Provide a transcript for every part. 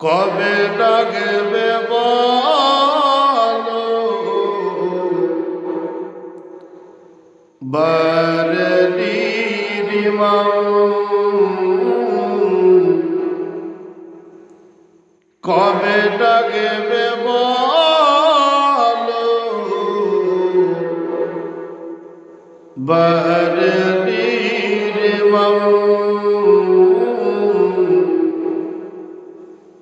কবে ডাকবে কবে ডাকবে বলো? বারলি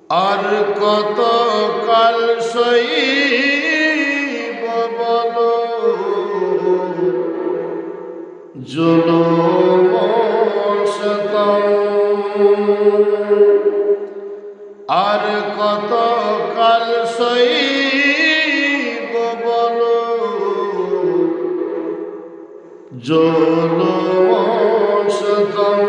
আর কত কাল সইব বলো? আর কত কাল সইব বলো? জুলুম শতম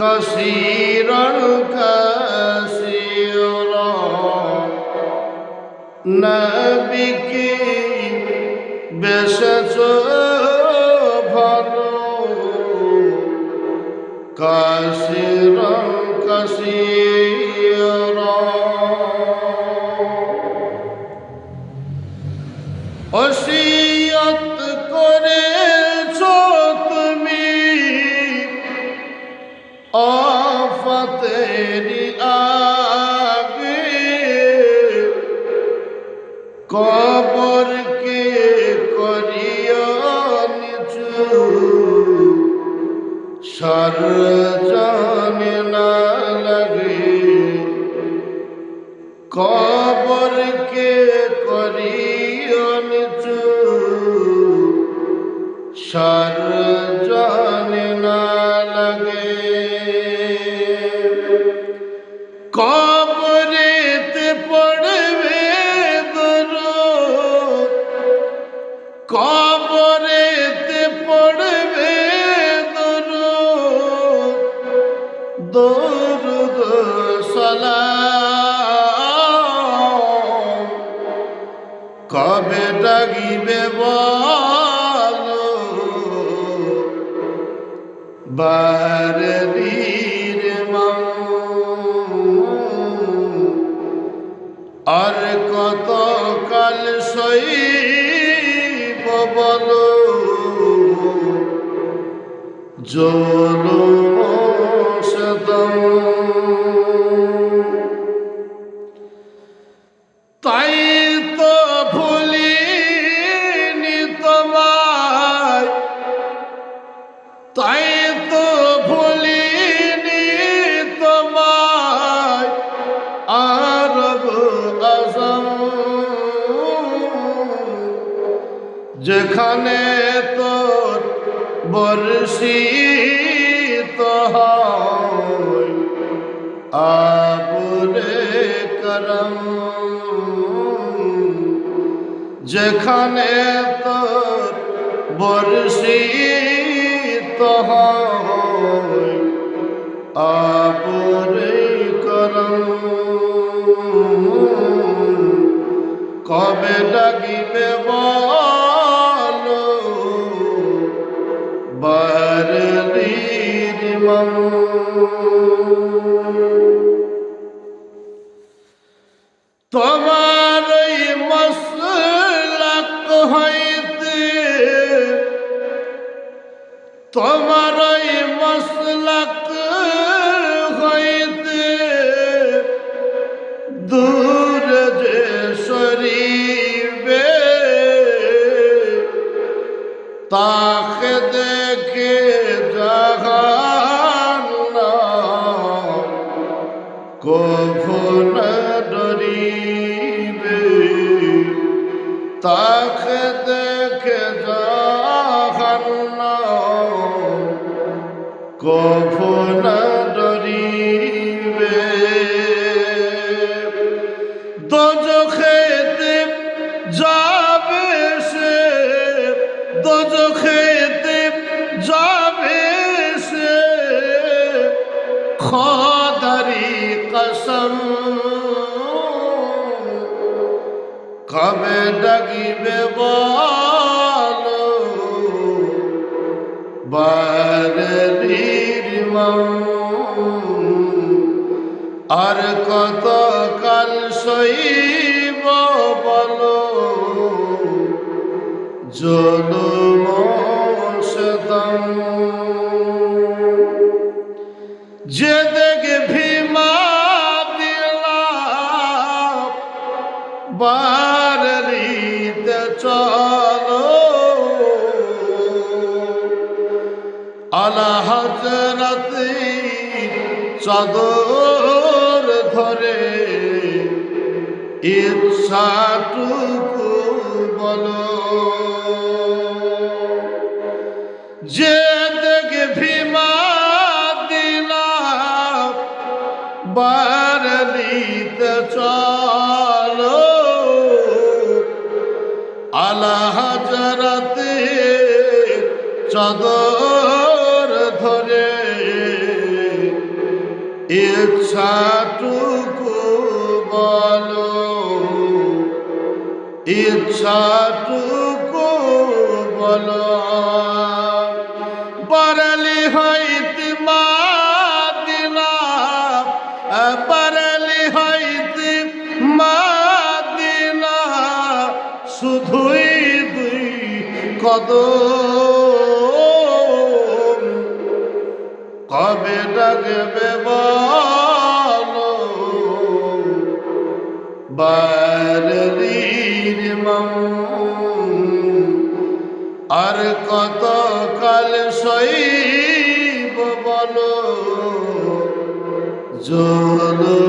কসিরণ কসিরা নবিকে বেশেছ ভালো। কাশিরম কাশির ওসিয়ত কবরকে করিয়া নিচু সর জানে না লাগে। কবরকে করিয়া নিচু সর কবে ডাকিবে বলো? বারদির মাও আর কত কাল সই বলো? জলম সদম। যেখানে তোর বর্ষিত হয়। আবরে করম যেখানে তোর বর্ষিত হয়। আপরে করম কবে ডাকিবে বলো? বারলির মম। তোমার মসলাক হইতে তোমার মসলাক তাকে দেখে জাহান্না কখন ডরিবে। তাকে দেখে জাহান্না কখন ডরিবে। দোজখেতে কবে ডাকিবে বলো আর কত কাল সইব বলো জলম যে দেখে ভীমা দিলাম বারিতে আলা হজরত চাদর ধরে ইচ্ছাটুকু বলো। যে দেখে ভীমা দিলাম বারলিতে চলো। আলা হাজারাতে চাদর ইচ্ছাটুকু বলো। ইচ্ছাটুকু বলো। বরলি হইতে মাদিনা বরলি হইতে মাদিনা, শুধুই দুই কদম। কবে ডাকবে বলো? বারলির মাম। আর কত কাল সইব বলো জলম